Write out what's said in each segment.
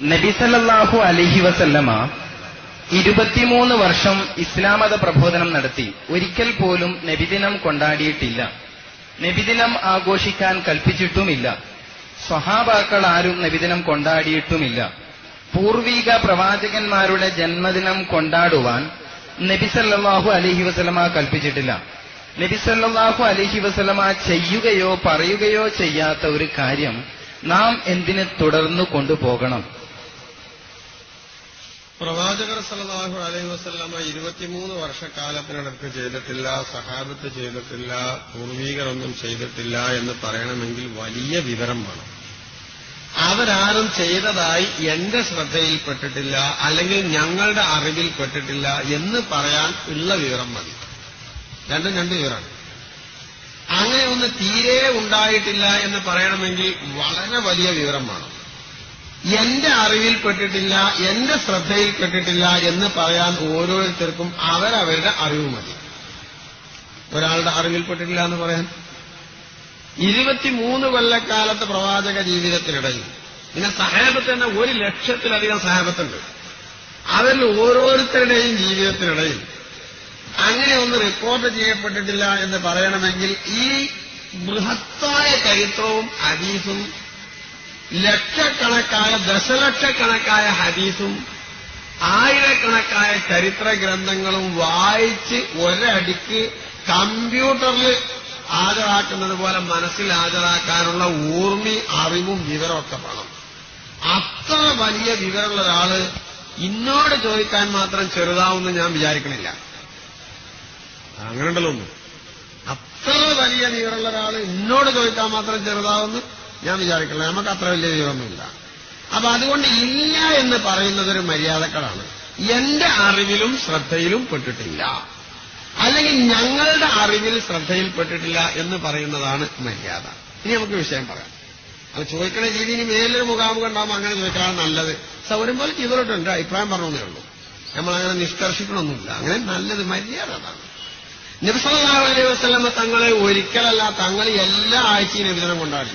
നബിസല്ലാഹു അലഹി വസല്ലമ ഇരുപത്തിമൂന്ന് വർഷം ഇസ്ലാമത പ്രബോധനം നടത്തി. ഒരിക്കൽ പോലും നബിദിനം കൊണ്ടാടിയിട്ടില്ല. നബിദിനം ആഘോഷിക്കാൻ കൽപ്പിച്ചിട്ടുമില്ല. സ്വഹാബാക്കൾ ആരും നബിദിനം കൊണ്ടാടിയിട്ടുമില്ല. പൂർവീക പ്രവാചകന്മാരുടെ ജന്മദിനം കൊണ്ടാടുവാൻ നബിസല്ലാഹു അലഹി വസല്ലമ കൽപ്പിച്ചിട്ടില്ല. നബിസല്ലാഹു അലഹി വസല്ലമ ചെയ്യുകയോ പറയുകയോ ചെയ്യാത്ത ഒരു കാര്യം നാം എന്തിനെ തുടർന്നു കൊണ്ടുപോകണം? പ്രവാചകർ സല്ലല്ലാഹു അലൈഹി വസല്ലമ ഇരുപത്തിമൂന്ന് വർഷക്കാലത്തിനടക്ക് ചെയ്തിട്ടില്ല സഹാബത്ത് ചെയ്തിട്ടില്ല പൂർവീകരൊന്നും ചെയ്തിട്ടില്ല എന്ന് പറയണമെങ്കിൽ വലിയ വിവരം വേണം. അവരാരും ചെയ്തതായി എന്റെ ശ്രദ്ധയിൽപ്പെട്ടിട്ടില്ല അല്ലെങ്കിൽ ഞങ്ങളുടെ അറിവിൽപ്പെട്ടിട്ടില്ല എന്ന് പറയാൻ ഉള്ള വിവരം മതി. രണ്ടും രണ്ട് വിവരമാണ് അങ്ങനെ ഒന്ന് തീരെ ഉണ്ടായിട്ടില്ല എന്ന് പറയണമെങ്കിൽ വളരെ വലിയ വിവരം വേണം. എന്റെ അറിവിൽ പെട്ടിട്ടില്ല എന്റെ ശ്രദ്ധയിൽ പെട്ടിട്ടില്ല എന്ന് പറയാൻ ഓരോരുത്തർക്കും അവരവരുടെ അറിവ് മതി. ഒരാളുടെ അറിവിൽ പെട്ടിട്ടില്ല എന്ന് പറയാൻ. ഇരുപത്തിമൂന്ന് കൊല്ലക്കാലത്തെ പ്രവാചക ജീവിതത്തിനിടയിൽ പിന്നെ സഹാബത്ത് തന്നെ ഒരു ലക്ഷത്തിലധികം സഹാബത്തുണ്ട്. അവരിൽ ഓരോരുത്തരുടെയും ജീവിതത്തിനിടയിൽ അങ്ങനെ ഒന്ന് റിപ്പോർട്ട് ചെയ്യപ്പെട്ടിട്ടില്ല എന്ന് പറയണമെങ്കിൽ ഈ ബൃഹത്തായ ചരിത്രവും ഹദീസും ലക്ഷക്കണക്കായ ദശലക്ഷക്കണക്കായ ഹദീസും ആയിരക്കണക്കായ ചരിത്ര ഗ്രന്ഥങ്ങളും വായിച്ച് ഒരടിക്ക് കമ്പ്യൂട്ടറിൽ ഹാജരാക്കുന്നത് പോലെ മനസ്സിൽ ഹാജരാക്കാനുള്ള ഊർമി അറിവും വിവരമൊക്കെ വേണം. അത്ര വലിയ വിവരമുള്ള ഒരാൾ ഇന്നോട് ചോദിക്കാൻ മാത്രം ചെറുതാവുമെന്ന് ഞാൻ വിചാരിക്കണില്ല. അങ്ങനെയുണ്ടല്ലോ ഒന്ന്. അത്ര വലിയ വിവരമുള്ള ഒരാൾ ഇന്നോട് ചോദിക്കാൻ മാത്രം ചെറുതാവുമെന്ന് ഞാൻ വിചാരിക്കില്ല നമുക്ക് അത്ര വലിയ ദൈവമില്ല അപ്പൊ അതുകൊണ്ട് ഇല്ല എന്ന് പറയുന്നത് ഒരു മര്യാദക്കളാണ്. എന്റെ അറിവിലും ശ്രദ്ധയിലും പെട്ടിട്ടില്ല. അല്ലെങ്കിൽ ഞങ്ങളുടെ അറിവിൽ ശ്രദ്ധയിൽപ്പെട്ടിട്ടില്ല എന്ന് പറയുന്നതാണ് മര്യാദ. ഇനി നമുക്ക് വിഷയം പറയാം. അത് ചോദിക്കണ രീതി ഇനി മേലൊരു മുഖാമുഖം ഉണ്ടാകുമ്പോൾ അങ്ങനെ ചോദിക്കാണ് നല്ലത്. സൗകര്യം പോലെ ചെയ്തോട്ടുണ്ട് അഭിപ്രായം പറഞ്ഞേ ഉള്ളൂ. നമ്മളങ്ങനെ നിഷ്കർഷിക്കണമൊന്നുമില്ല. അങ്ങനെ നല്ലത് മര്യാദ അതാണ്. നബ്സല്ലാഹു അലൈഹി തങ്ങളെ ഒരിക്കലല്ല തങ്ങൾ എല്ലാ ആഴ്ചയും നബിദിനം കൊണ്ടാടി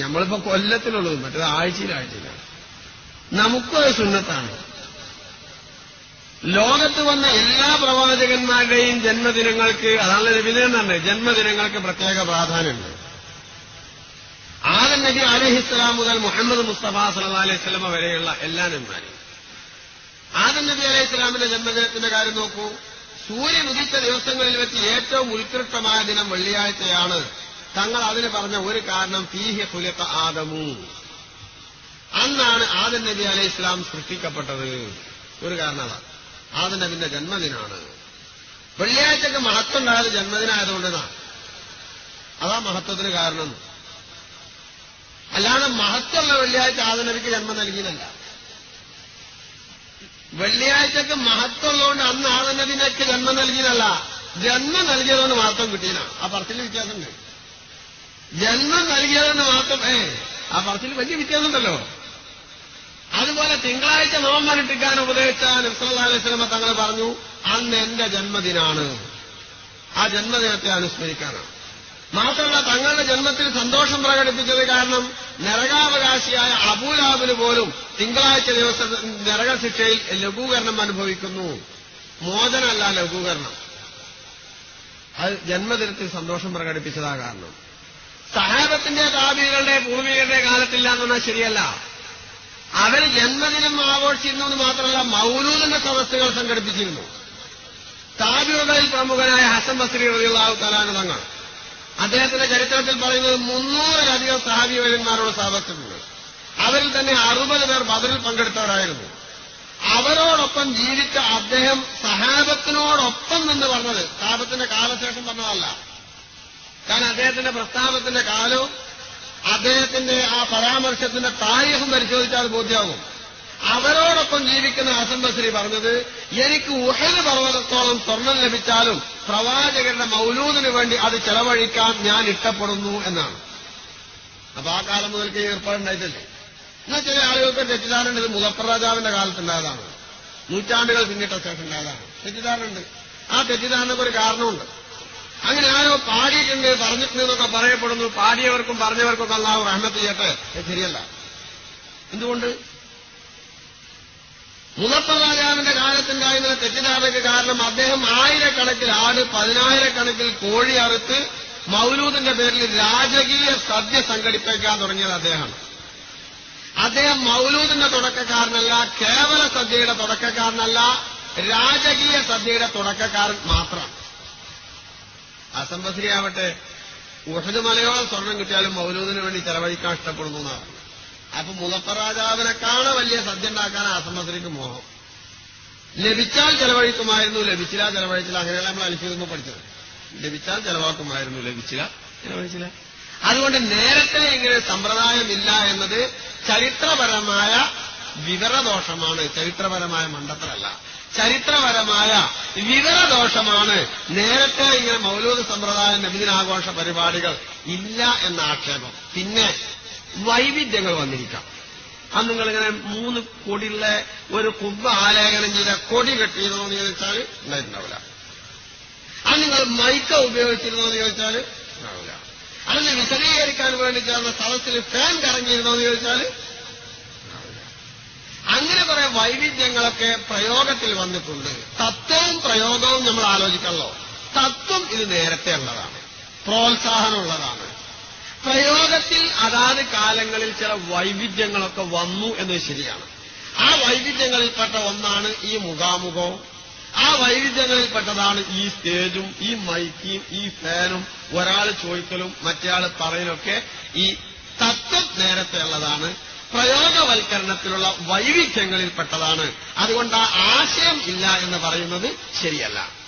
നമ്മളിപ്പോ കൊല്ലത്തിലുള്ളത് മറ്റേത് ആഴ്ചയിൽ ആഴ്ചയിലാണ്. നമുക്കൊരു സുന്നത്താണ്. ലോകത്ത് വന്ന എല്ലാ പ്രവാചകന്മാരുടെയും ജന്മദിനങ്ങൾക്ക് അതാണ് നബിദിനം തന്നെ ജന്മദിനങ്ങൾക്ക് പ്രത്യേക പ്രാധാന്യമുണ്ട്. ആദം നബി അലഹിസ്ലാം മുതൽ മുഹമ്മദ് മുസ്തഫ സല്ലാ അലൈഹി സ്വലമ വരെയുള്ള എല്ലാ നന്മാരും ആദം നബി അലൈഹി സ്വലാമിന്റെ ജന്മദിനത്തിന്റെ കാര്യം നോക്കൂ. സൂര്യൻ ഉദിച്ച ദിവസങ്ങളിൽ വെച്ച് ഏറ്റവും ഉത്കൃഷ്ടമായ ദിനം വെള്ളിയാഴ്ചയാണ്. തങ്ങൾ അതിന് പറഞ്ഞ ഒരു കാരണം ഫീഹി കുലത്ത ആദമു. അന്നാണ് ആദൻ നബി അലൈഹി ഇസ്ലാം സൃഷ്ടിക്കപ്പെട്ടത്. ഒരു കാരണം അതാണ് ആദൻ നബിന്റെ ജന്മദിനാണ്. വെള്ളിയാഴ്ചക്ക് മഹത്വം ഉണ്ടായത് ജന്മദിനായതുകൊണ്ടാണ് അതാ മഹത്വത്തിന് കാരണം. അല്ലാതെ മഹത്വമുള്ള വെള്ളിയാഴ്ച ആദൻ നബിക്ക് ജന്മം നൽകിയതല്ല. വെള്ളിയാഴ്ചക്ക് മഹത്വമുള്ളതുകൊണ്ട് അന്ന് ആദൻ നബിനൊക്കെ ജന്മം നൽകിയതല്ല. ജന്മം നൽകിയതുകൊണ്ട് മഹത്വം കിട്ടിയതാണ്. ആ പറച്ചിൽ വ്യത്യാസമുണ്ട്. ജന്മം നൽകിയതെന്ന് മാത്രം ഏ ആ പറച്ചിൽ വലിയ വ്യത്യാസമുണ്ടല്ലോ. അതുപോലെ തിങ്കളാഴ്ച നോമ്പ് അനുഷ്ഠിക്കാൻ ഉപദേശിച്ച നബ്സല്ലാ അലൈഹി സ്വലമ തങ്ങൾ പറഞ്ഞു അന്ന് എന്റെ ജന്മദിനാണ്. ആ ജന്മദിനത്തെ അനുസ്മരിക്കാനാണ്. മാത്രമല്ല തങ്ങളുടെ ജന്മത്തിൽ സന്തോഷം പ്രകടിപ്പിച്ചത് കാരണം നരകാവകാശിയായ അബൂലാബിന് പോലും തിങ്കളാഴ്ച ദിവസം നരകശിക്ഷയിൽ ലഘൂകരണം അനുഭവിക്കുന്നു. മോചനമല്ല ലഘൂകരണം. അത് ജന്മദിനത്തിൽ സന്തോഷം പ്രകടിപ്പിച്ചതാ കാരണം. സഹാബത്തിന്റെ താപികളുടെ ഭൂമികളുടെ കാലത്തില്ല എന്ന് പറഞ്ഞാൽ ശരിയല്ല. അവർ ജന്മദിനം ആഘോഷിച്ചിരുന്നു എന്ന് മാത്രമല്ല മൗലൂദിന്റെ സദസ്സുകൾ സംഘടിപ്പിച്ചിരുന്നു. താപികളിൽ പ്രമുഖനായ ഹസൻ ബസ്രി റളിയല്ലാഹു തലാന തങ്ങൾ. അദ്ദേഹത്തിന്റെ ചരിത്രത്തിൽ പറയുന്നത് മുന്നൂറിലധികം സഹാബിവര്യന്മാരോട് സ്ഥാപിച്ചിട്ടുണ്ട് അവരിൽ തന്നെ അറുപത് പേർ ബദറിൽ പങ്കെടുത്തവരായിരുന്നു. അവരോടൊപ്പം ജീവിച്ച അദ്ദേഹം സഹാബത്തിനോടൊപ്പം എന്ന് പറഞ്ഞത്. സഹാബത്തിന്റെ കാലശേഷം പറഞ്ഞതല്ല. കാരണം അദ്ദേഹത്തിന്റെ പ്രസ്താവത്തിന്റെ കാലവും അദ്ദേഹത്തിന്റെ ആ പരാമർശത്തിന്റെ താരീഖും പരിശോധിച്ചാൽ ബോധ്യമാകും അവരോടൊപ്പം ജീവിക്കുന്ന ഹസൻ ബസ്രി പറഞ്ഞത് എനിക്ക് ഉഹദ് പർവതത്തോളം സ്വർണം ലഭിച്ചാലും പ്രവാചകരുടെ മൗലൂദിന് വേണ്ടി അത് ചെലവഴിക്കാൻ ഞാൻ ഇഷ്ടപ്പെടുന്നു എന്നാണ്. അപ്പൊ ആ കാലം മുതൽക്ക് ഏർപ്പാടുണ്ടായിട്ടില്ലേ? എന്നാൽ ചില ആളുകൾക്ക് തെറ്റിദ്ധാരണ ഇത് മുതപ്പർ രാജാവിന്റെ കാലത്തുണ്ടായതാണ്. നൂറ്റാണ്ടുകൾ പിന്നിട്ട ശേഷം ഉണ്ടായതാണ്. തെറ്റിദ്ധാരണയുണ്ട്. ആ തെറ്റിദ്ധാരണക്ക് ഒരു കാരണമുണ്ട്. അങ്ങനെ ആരോ പാടിയിട്ടുണ്ട് പറഞ്ഞിട്ടുണ്ട് എന്നൊക്കെ പറയപ്പെടുന്നു. പാടിയവർക്കും പറഞ്ഞവർക്കും അള്ളാഹു റഹ്മത്ത് ചെയ്യട്ടെ? ശരിയല്ല. എന്തുകൊണ്ട്? മുതപ്പ രാജാവിന്റെ കാലത്തുണ്ടായിരുന്ന തെറ്റിദ്ധാരണയ്ക്ക് കാരണം അദ്ദേഹം ആയിരക്കണക്കിൽ ആട് പതിനായിരക്കണക്കിൽ കോഴി അറുത്ത് മൗലൂദിന്റെ പേരിൽ രാജകീയ സദ്യ സംഘടിപ്പിക്കാൻ തുടങ്ങിയത് അദ്ദേഹമാണ്. അദ്ദേഹം മൗലൂദിന്റെ തുടക്കക്കാരനല്ല കേവല സദ്യയുടെ തുടക്കക്കാരനല്ല രാജകീയ സദ്യയുടെ തുടക്കക്കാരൻ മാത്രം. ആവട്ടെ ഉഹദ് മലയോളം സ്വർണം കിട്ടിയാലും മൗലൂദിന് വേണ്ടി ചെലവഴിക്കാൻ ഇഷ്ടപ്പെടുന്നു എന്നാണ്. അപ്പൊ മുലപ്പറാജാവിനെ കാണാൻ വലിയ സദ്യ ഉണ്ടാക്കാൻ അസംബശ്രീക്ക് മോഹം. ലഭിച്ചാൽ ചെലവഴിക്കുമായിരുന്നു ലഭിച്ചില്ല ചെലവഴിച്ചില്ല. അങ്ങനെയല്ല നമ്മൾ അലിഫിന്ന് പഠിച്ചത്. ലഭിച്ചാൽ ചെലവാക്കുമായിരുന്നു ലഭിച്ചില്ല ചെലവഴിച്ചില്ല. അതുകൊണ്ട് നേരത്തെ ഇങ്ങനെ സമ്പ്രദായമില്ല എന്നത് ചരിത്രപരമായ വിവരദോഷമാണ്. ചരിത്രപരമായ മണ്ടത്തരല്ല. ചരിത്രപരമായ വിവരദോഷമാണ് നേരത്തെ ഇങ്ങനെ മൗലൂദ് സമ്പ്രദായം നബിദിനാഘോഷ പരിപാടികൾ ഇല്ല എന്ന ആക്ഷേപം. പിന്നെ വൈവിധ്യങ്ങൾ വന്നിരിക്കാം. അന്ന് നിങ്ങളിങ്ങനെ മൂന്ന് കൊടിയുള്ള ഒരു കുബ്ബ ആലേഖനം ചെയ്ത കൊടി കെട്ടിയിരുന്നോ എന്ന് ചോദിച്ചാൽ ഉണ്ടായിട്ടുണ്ടാവില്ല. അത് നിങ്ങൾ മൈക്ക ഉപയോഗിച്ചിരുന്നോ എന്ന് ചോദിച്ചാൽ ഉണ്ടാവില്ല. അതിന് വിശദീകരിക്കാൻ വേണ്ടി ചേർന്ന സദസ്സിൽ ഫാൻ കറങ്ങിയിരുന്നോ എന്ന് ചോദിച്ചാൽ അങ്ങനെ കുറെ വൈവിധ്യങ്ങളൊക്കെ പ്രയോഗത്തിൽ വന്നിട്ടുണ്ട്. തത്വവും പ്രയോഗവും നമ്മൾ ആലോചിക്കണല്ലോ. തത്വം ഇത് നേരത്തെ ഉള്ളതാണ്. പ്രോത്സാഹനമുള്ളതാണ്. പ്രയോഗത്തിൽ അതാത് കാലങ്ങളിൽ ചില വൈവിധ്യങ്ങളൊക്കെ വന്നു എന്നത് ശരിയാണ്. ആ വൈവിധ്യങ്ങളിൽപ്പെട്ട ഒന്നാണ് ഈ മുഖാമുഖവും. ആ വൈവിധ്യങ്ങളിൽപ്പെട്ടതാണ് ഈ സ്റ്റേജും ഈ മൈക്കിയും ഈ ഫാനും ഒരാൾ ചോദിക്കലും മറ്റേയാൾ പറയലൊക്കെ ഈ തത്വം നേരത്തെ ഉള്ളതാണ്. പ്രയോഗവൽക്കരണത്തിലുള്ള വൈവിധ്യങ്ങളിൽപ്പെട്ടതാണ് അതുകൊണ്ട് ആ ആശയം ഇല്ല എന്ന് പറയുന്നത് ശരിയല്ല.